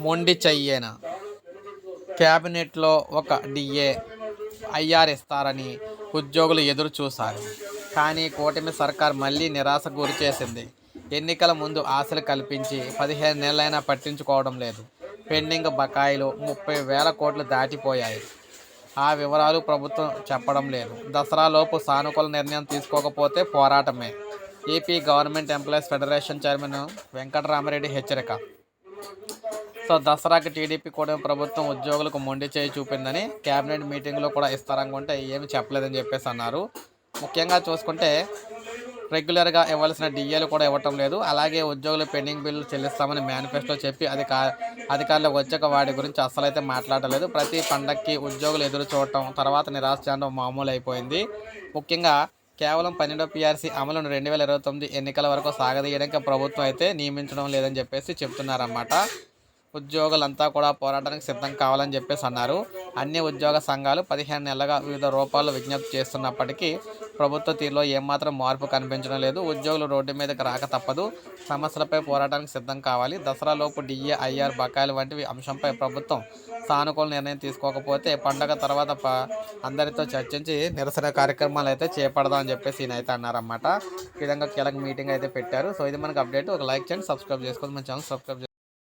మొండి చెయ్యేన? క్యాబినెట్లో ఒక డిఏ ఐఆర్ ఇస్తారని ఉద్యోగులు ఎదురు చూశారు. కానీ కూటమి సర్కార్ మళ్ళీ నిరాశ గురి చేసింది. ఎన్నికల ముందు ఆశలు కల్పించి పదిహేను నెలలైనా పట్టించుకోవడం లేదు. పెండింగ్ బకాయిలు ముప్పై వేల కోట్లు దాటిపోయాయి. ఆ వివరాలు ప్రభుత్వం చెప్పడం లేదు. దసరాలోపు సానుకూల నిర్ణయం తీసుకోకపోతే పోరాటమే. AP government employees federation chairman Venkataramareddy హెచ్చరిక. సో దసరాకి టీడీపీ కూడా ప్రభుత్వం ఉద్యోగులకు మొండి చేయి చూపిందని కేబినెట్ మీటింగ్లో కూడా ఇస్తారనుకుంటే ఏమి చెప్పలేదని చెప్పేసి అన్నారు. ముఖ్యంగా చూసుకుంటే రెగ్యులర్గా ఇవ్వాల్సిన డిఏలు కూడా ఇవ్వటం లేదు. అలాగే ఉద్యోగులు పెండింగ్ బిల్లు చెల్లిస్తామని మేనిఫెస్టో చెప్పి అధికా అధికారులకు వచ్చాక వాటి గురించి అస్సలైతే మాట్లాడలేదు. ప్రతి పండక్కి ఉద్యోగులు ఎదురు చూడటం తర్వాత నిరాశ చెందడం మామూలు అయిపోయింది ముఖ్యంగా కేవలం పన్నెండో పిఆర్సీ అమలును రెండు వేల ఇరవై తొమ్మిది ఎన్నికల వరకు సాగదీయడానికి ప్రభుత్వం అయితే నియమించడం లేదని చెప్పేసి చెప్తున్నారన్నమాట. ఉద్యోగులంతా కూడా పోరాటానికి సిద్ధం కావాలని చెప్పేసి అన్నారు. అన్ని ఉద్యోగ సంఘాలు పదిహేను నెలలుగా వివిధ రూపాల్లో విజ్ఞప్తి చేస్తున్నప్పటికీ ప్రభుత్వ తీరులో ఏమాత్రం మార్పు కనిపించడం లేదు. ఉద్యోగులు రోడ్డు మీదకి రాక తప్పదు. సమస్యలపై పోరాటానికి సిద్ధం కావాలి. దసరాలోపు డిఏ ఐఆర్ బకాయిలు వంటివి అంశంపై ప్రభుత్వం సానుకూల నిర్ణయం తీసుకోకపోతే పండగ తర్వాత అందరితో చర్చించి నిరసన కార్యక్రమాలు అయితే చేపడదాం అని చెప్పేసి ఈయన అయితే అన్నారన్నమాట. ఈ విధంగా కీలక మీటింగ్ అయితే పెట్టారు. సో ఇది మనకు అప్డేట్. ఒక లైక్ చేయండి సబ్స్క్రైబ్ చేసుకోండి. మన ఛానల్ సబ్స్క్రైబ్